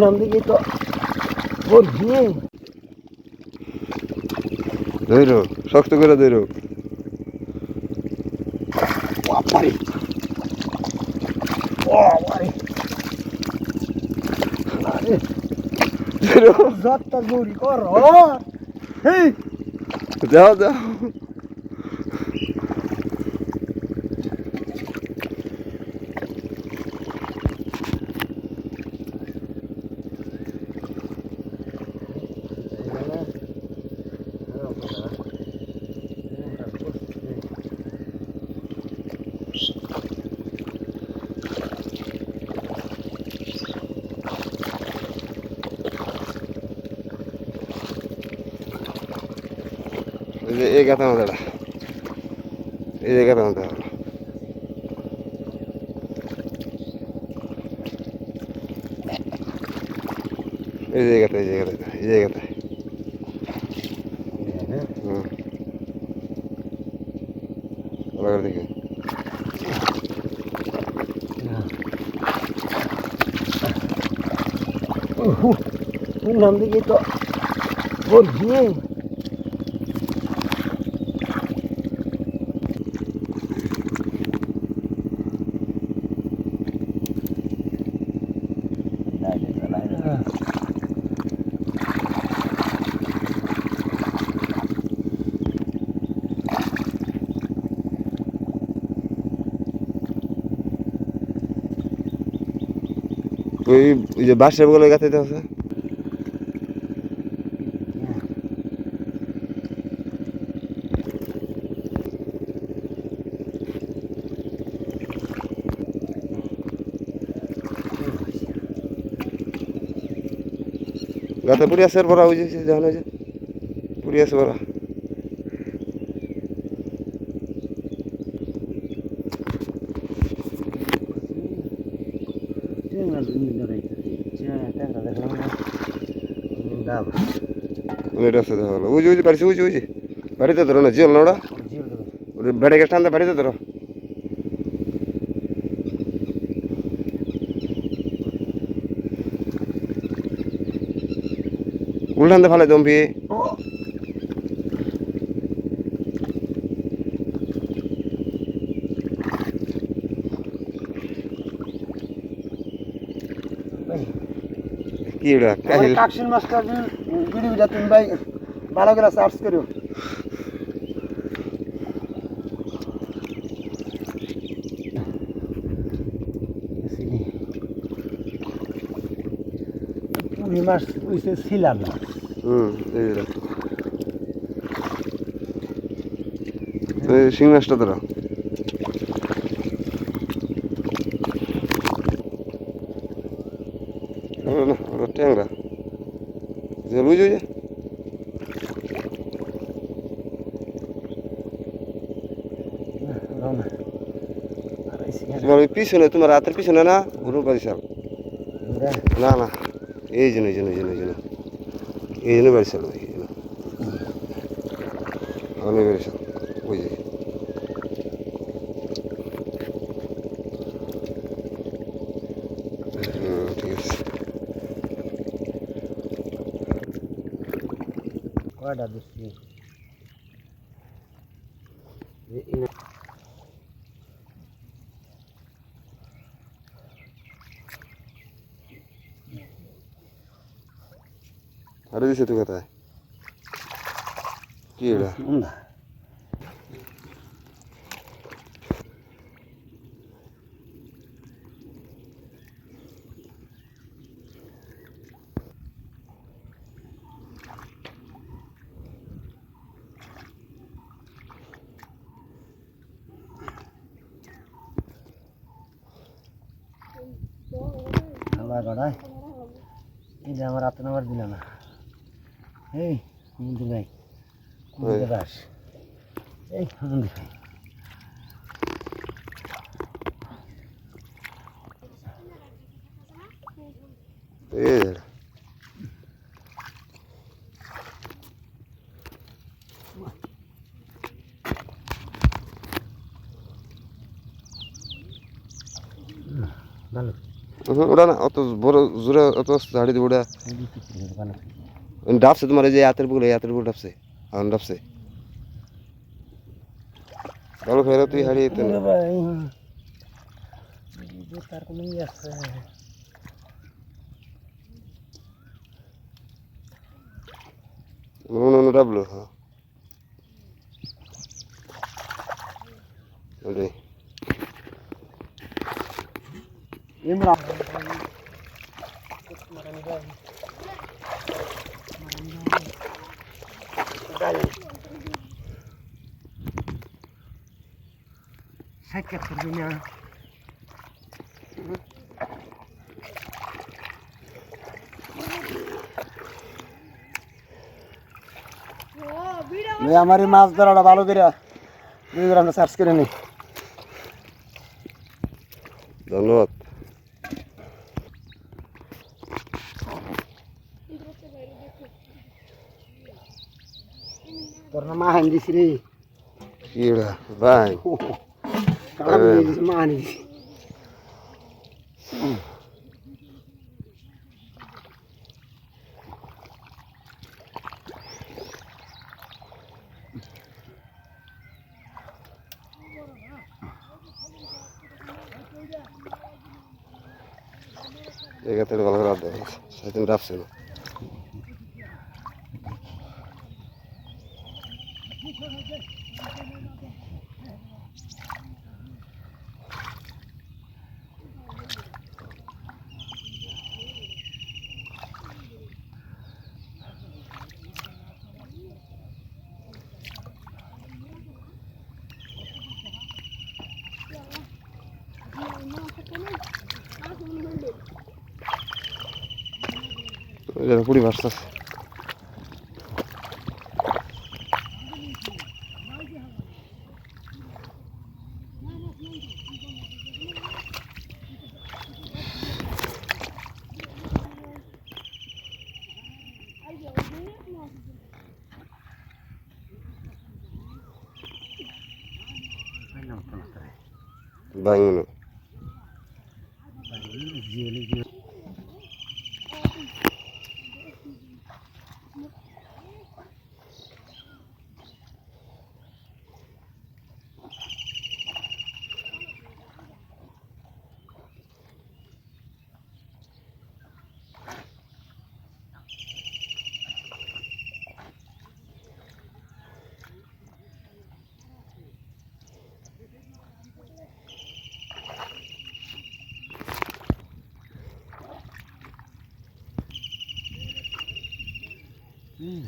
নাম দিকে তো করছি ধৈর শক্ত করে ধৈর বাবারে। বাবারে। আরে। ধৈর যতটা জোরি কর যাও যাও। এই এই যে এই জায়গাটা এই জায়গাটা এই জায়গাটা হুম। ভালো দেখি। নাম দিকে তো করছি ওই যে বাসের বগলে গাথাইতে আছে? গাতে পুরি আছে বড় ওই যে যখন ওই যে পুরি আছে বড়। ওইটা আছে দেখা গেলো ওই যে ওই যে বাড়িতে ধরো না জিওল না ওটা বেড়ে গেছে টানতে বাড়িতে ধরো। উল্টানতে ফালে দম্পি। কি এটা কাহিল? কাকসিন মাস্টার ভিডিওটা তুমি ভাই ভালো করে সার্চ করো পুরি মাছ উইসে ছিলাম না। হুম শিং মাছটা ধরো। ট্যাংরা। যে লুই যে। তোমার ওই পিছনে তোমার হাতের পিছনে না গুরু বাড়িশাল না না। এই জন্য এই জন্য এই জন্য এই জন্য এই জন্য বাড়িশাল এই জন্য অনেক বাড়িশাল ওই যে হুম, ঠিক আছে কয়টা দিচ্ছি আরে দিছে তুই কোথায় কি এটা? না আমার গড়ায় এই যে আমার হাতে নাম্বার দিল না। এই মন্দির ভাই মন্দির দাস এই মন্দির ভাই। ভালো ওটা না অত বড় জোরে অত ঝাড়ি দিব ওটা এই যে পিছনে দোকানে থেকে। ডাবছে তোমার এই যে হাতের বুকুলে হাতের বুকুল ডাবছে এখন ডাবছে ভালো ফেরা তুই হারিয়ে যেতে ওরে ভাই এই যে তার কোনো ইয়ে আছে নুন নুন ডাবলো হ্যাঁ ওটাই ইমরা সাক্ষাৎ করবি না আমার এই মাছ ধরাটা ভালো করে দুই আমরা সার্চ করে নিই ধন্যবাদ তোর না মা হান দিছি রে কি ওটা ভাই কাটা দিয়ে দিছি মা হানি দিছি জায়গা থেকে ভালো করে দেয় ডাবছে না এটা পুরি ভাসতেছে ভাঙনো জিওলি জিও হুম